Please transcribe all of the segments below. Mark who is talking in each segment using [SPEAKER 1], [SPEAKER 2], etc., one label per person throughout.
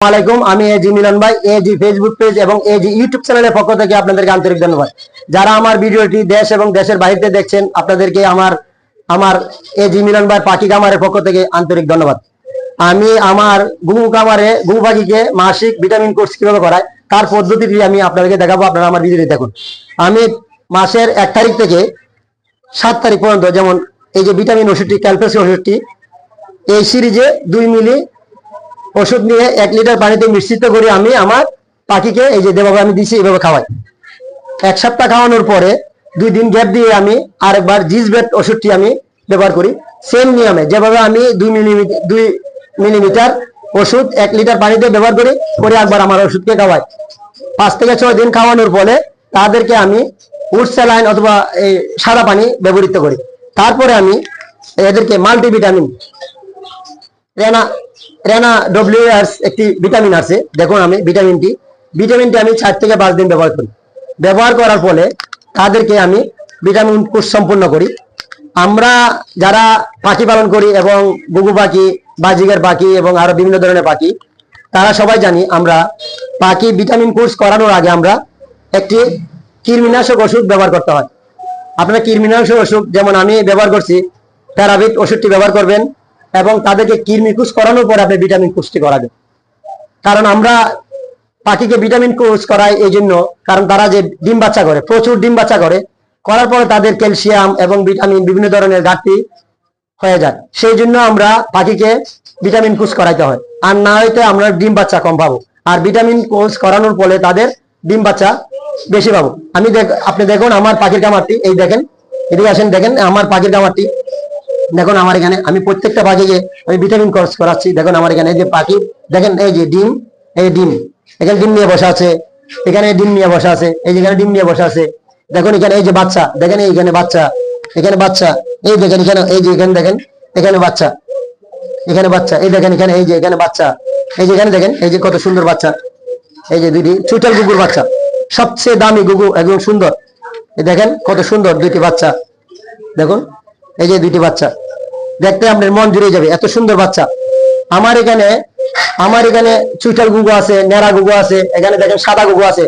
[SPEAKER 1] আলাইকুম আমি মিলন Facebook page এবং এজি ইউটিউব চ্যানেলের পক্ষ থেকে আপনাদেরকে আন্তরিক ধন্যবাদ। যারা আমার ভিডিওটি দেশ এবং দেশের বাইরে দেখছেন, আপনাদেরকে আমার আমার মিলন কামারের পক্ষ থেকে আন্তরিক ধন্যবাদ। আমি আমার কামারে মাসিক ভিটামিন কোর্স কীভাবে করায়, তার পদ্ধতিটি আমি আপনাদেরকে দেখাবো, আপনারা আমার ভিডিওটি দেখুন। আমি মাসের এক তারিখ থেকে সাত তারিখ পর্যন্ত যেমন এই যে ভিটামিন ওষুধটি ক্যালপেসি ওষুধটি, এই সিরিজে দুই মিলি ওষুধ নিয়ে এক লিটার পানিতে মিশ্রিত করে আমি আমার পাখিকে, এই যে যেভাবে আমি দিছি এইভাবে খাওয়াই। এক সপ্তাহ খাওয়ানোর পরে দুই দিন গ্যাপ দিয়ে আমি আরেকবার জিসবেট ওষুধটি আমি ব্যবহার করি। সেম নিয়মে, যেভাবে আমি দুই মিলিমিটার দুই মিলিমিটার ওষুধ এক লিটার পানিতে ব্যবহার করি, করে একবার আমার ওষুধকে খাওয়াই। পাঁচ থেকে ছয় দিন খাওয়ানোর ফলে তাদেরকে আমি উড স্যালাইন অথবা এই সাদা পানি ব্যবহৃত করি। তারপরে আমি এদেরকে মাল্টিভিটামিন রেনা ডব্লিউআরস একটি ভিটামিন আছে, দেখুন আমি ভিটামিনটি ভিটামিনটি আমি চার থেকে পাঁচ দিন ব্যবহার করি। ব্যবহার করার ফলে তাদেরকে আমি ভিটামিন কোর্স সম্পূর্ণ করি। আমরা যারা পাখি পালন করি এবং গুগু পাখি, বাজিগার পাখি এবং আরও বিভিন্ন ধরনের পাখি, তারা সবাই জানি আমরা পাখি ভিটামিন কোর্স করানোর আগে আমরা একটি কৃমিনাশক ওষুধ ব্যবহার করতে হয়। আপনারা কৃমিনাশক ওষুধ, যেমন আমি ব্যবহার করছি প্যারাবিট ওষুধটি ব্যবহার করবেন। এবং তাদেরকে কৃমি কুচ করানোর পরে আপনি ভিটামিন কুচটি করাবেন। কারণ আমরা পাখিকে ভিটামিন কোর্স করাই এই জন্য, কারণ তারা যে ডিম বাচ্চা করে, প্রচুর ডিম বাচ্চা করে, করার পরে তাদের ক্যালসিয়াম এবং ভিটামিন বিভিন্ন ধরনের ঘাটতি হয়ে যায়। সেই জন্য আমরা পাখিকে ভিটামিন কোর্স করাইতে হয়। আর না হইতে আমরা ডিম বাচ্চা কম পাবো। আর ভিটামিন কোর্স করানোর ফলে তাদের ডিম বাচ্চা বেশি পাবো। আমি দেখ আপনি দেখুন আমার পাখির কামারটি, এই দেখেন, এদিকে আসেন, দেখেন, আমার পাখির কামারটি দেখুন আমার এখানে আমি প্রত্যেকটা পাখিকে আমি ভিটামিন কোর্স করাচ্ছি দেখুন আমার এখানে এই যে পাখি দেখেন এই যে ডিম এই ডিম এখানে ডিম নিয়ে বসা আছে এখানে ডিম নিয়ে বসা আছে এই যেখানে ডিম নিয়ে বসা আছে দেখুন এখানে এই যে বাচ্চা দেখেন এইখানে বাচ্চা এখানে বাচ্চা এই দেখেন এখানে এই যে এখানে দেখেন এখানে বাচ্চা এখানে বাচ্চা এই দেখেন এখানে এই যে এখানে বাচ্চা এই যে এখানে দেখেন এই যে কত সুন্দর বাচ্চা এই যে দুইটি চুইটাল গুগুর বাচ্চা সবচেয়ে দামি গুগু একদম সুন্দর দেখেন কত সুন্দর দুইটি বাচ্চা দেখুন এই যে দুইটি বাচ্চা দেখতে আপনার মন জুড়ে যাবে, এত সুন্দর বাচ্চা। আমার এখানে আমার এখানে চুইটার গুগু আছে নেড়া গুগু আছে, এখানে দেখেন সাদা গুগু আছে।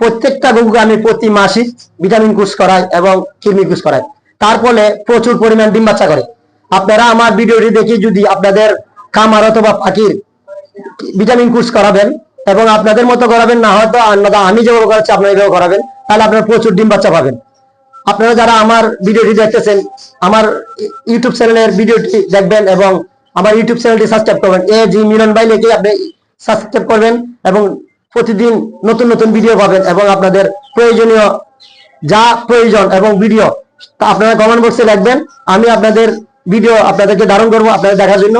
[SPEAKER 1] প্রত্যেকটা গুগুকে আমি প্রতি মাসিক ভিটামিন কোর্স করাই এবং কিডনি কোর্স করাই। তার ফলে প্রচুর পরিমাণ ডিম বাচ্চা করে। আপনারা আমার ভিডিওটি দেখে যদি আপনাদের খামার অথবা পাখির ভিটামিন কোর্স করাবেন এবং আপনাদের মতো করাবেন, না হয়তো আমি যেভাবে করাচ্ছি আপনারা এভাবে করাবেন, তাহলে আপনারা প্রচুর ডিম বাচ্চা পাবেন। আপনারা যারা আমার ভিডিওটি দেখতেছেন, আমার ইউটিউব চ্যানেলের ভিডিওটি দেখবেন এবং আমার ইউটিউব চ্যানেলটি সাবস্ক্রাইব করবেন। এ জি মিলন ভাই লিখে আপনি সাবস্ক্রাইব করবেন এবং প্রতিদিন নতুন নতুন ভিডিও পাবেন এবং আপনাদের প্রয়োজনীয় যা প্রয়োজন এবং ভিডিও, তা আপনারা কমেন্ট বক্সে লিখবেন। আমি আপনাদের ভিডিও আপনাদেরকে ধারণ করব আপনাদের দেখার জন্য।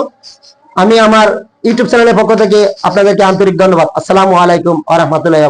[SPEAKER 1] আমি আমার ইউটিউব চ্যানেলের পক্ষ থেকে আপনাদেরকে আন্তরিক ধন্যবাদ। আসসালামু আলাইকুম আ রহমতুল্লাহ